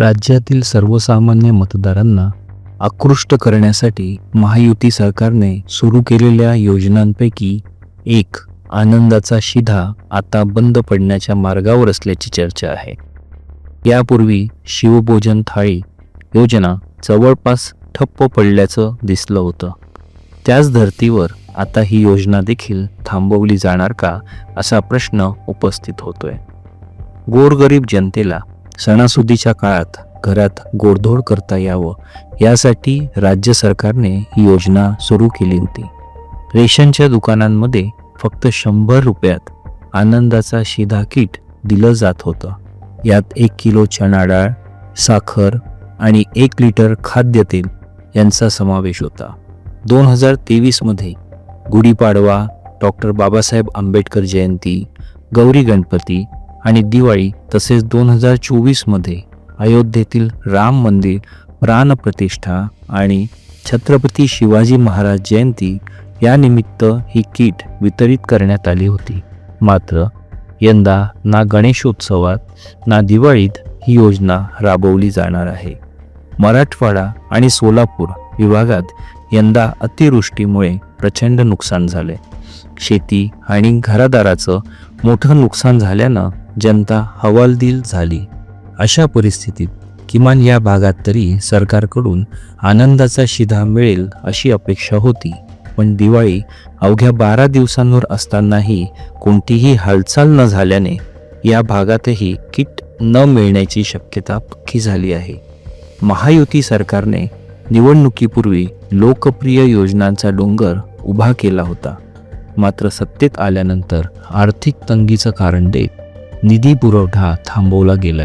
राज्यातील सर्वसामान्य मतदारांना आकृष्ट करण्यासाठी महायुती सरकारने सुरू केलेल्या योजनांपैकी एक आनंदाचा शिधा आता बंद पडण्याच्या मार्गावर असल्याची चर्चा आहे. यापूर्वी शिवभोजन थाळी योजना जवळपास ठप्प पडल्याचं दिसलं होतं. त्याच धर्तीवर आता ही योजना देखील थांबवली जाणार का असा प्रश्न उपस्थित होतोय. गोरगरीब जनतेला सणासुदीच्या काळात घरात गोडधोड करता यावं यासाठी राज्य सरकारने ही योजना सुरू केली होती. रेशनच्या दुकानांमध्ये फक्त शंभर रुपयात आनंदाचा शिधा किट दिलं जात होतं. यात एक किलो चणा डाळ साखर आणि एक लिटर खाद्यतेल यांचा समावेश होता. दोन हजार तेवीसमध्ये गुढीपाडवा डॉक्टर बाबासाहेब आंबेडकर जयंती गौरी गणपती आणि दिवाळी तसेच दोन हजार चोवीसमध्ये अयोध्येतील राम मंदिर प्राणप्रतिष्ठा आणि छत्रपती शिवाजी महाराज जयंती यानिमित्त ही किट वितरित करण्यात आली होती. मात्र यंदा ना गणेशोत्सवात ना दिवाळीत ही योजना राबवली जाणार आहे. मराठवाडा आणि सोलापूर विभागात यंदा अतिवृष्टीमुळे प्रचंड नुकसान झाले शेती आणि घरादाराचं मोठं नुकसान झाल्यानं जनता हवालदिल झाली. अशा परिस्थितीत किमान या भागात तरी सरकारकडून आनंदाचा शिधा मिळेल अशी अपेक्षा होती. पण दिवाळी अवघ्या बारा दिवसांवर असतानाही कोणतीही हालचाल न झाल्याने या भागातही किट न मिळण्याची शक्यता पक्की झाली आहे. महायुती सरकारने निवडणुकीपूर्वी लोकप्रिय योजनांचा डोंगर उभा केला होता. मात्र सत्तेत आल्यानंतर आर्थिक तंगीचं कारण देत निधी पुरवठा थांबवला गेला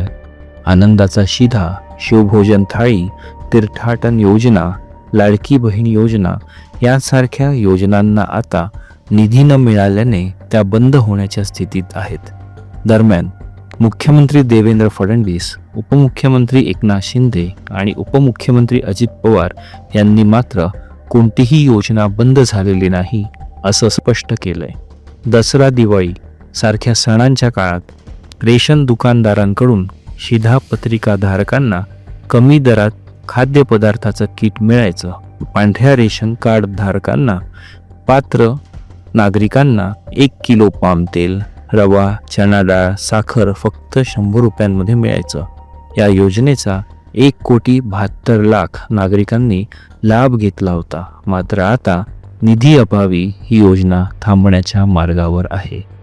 आनंदाचा शिधा शिवभोजन थाळी तीर्थाटन योजना लाडकी बहीण योजना यासारख्या योजनांना आता निधी न मिळाल्याने त्या बंद होण्याच्या स्थितीत आहेत. दरम्यान मुख्यमंत्री देवेंद्र फडणवीस उपमुख्यमंत्री एकनाथ शिंदे आणि उपमुख्यमंत्री अजित पवार यांनी मात्र कोणतीही योजना बंद झालेली नाही असं स्पष्ट केलंय. दसरा दिवाळी सारख्या सणांच्या काळात रेशन दुकानदारांकडून शिधा पत्रिकाधारकांना कमी दरात खाद्यपदार्थाचं किट मिळायचं. पांढऱ्या रेशन कार्ड धारकांना पात्र नागरिकांना एक किलो पाम तेल रवा चणा डाळ साखर फक्त शंभर रुपयांमध्ये मिळायचं. या योजनेचा एक कोटी बहात्तर लाख नागरिकांनी लाभ घेतला होता. मात्र आता निधी अभावी ही योजना थांबण्याच्या मार्गावर आहे.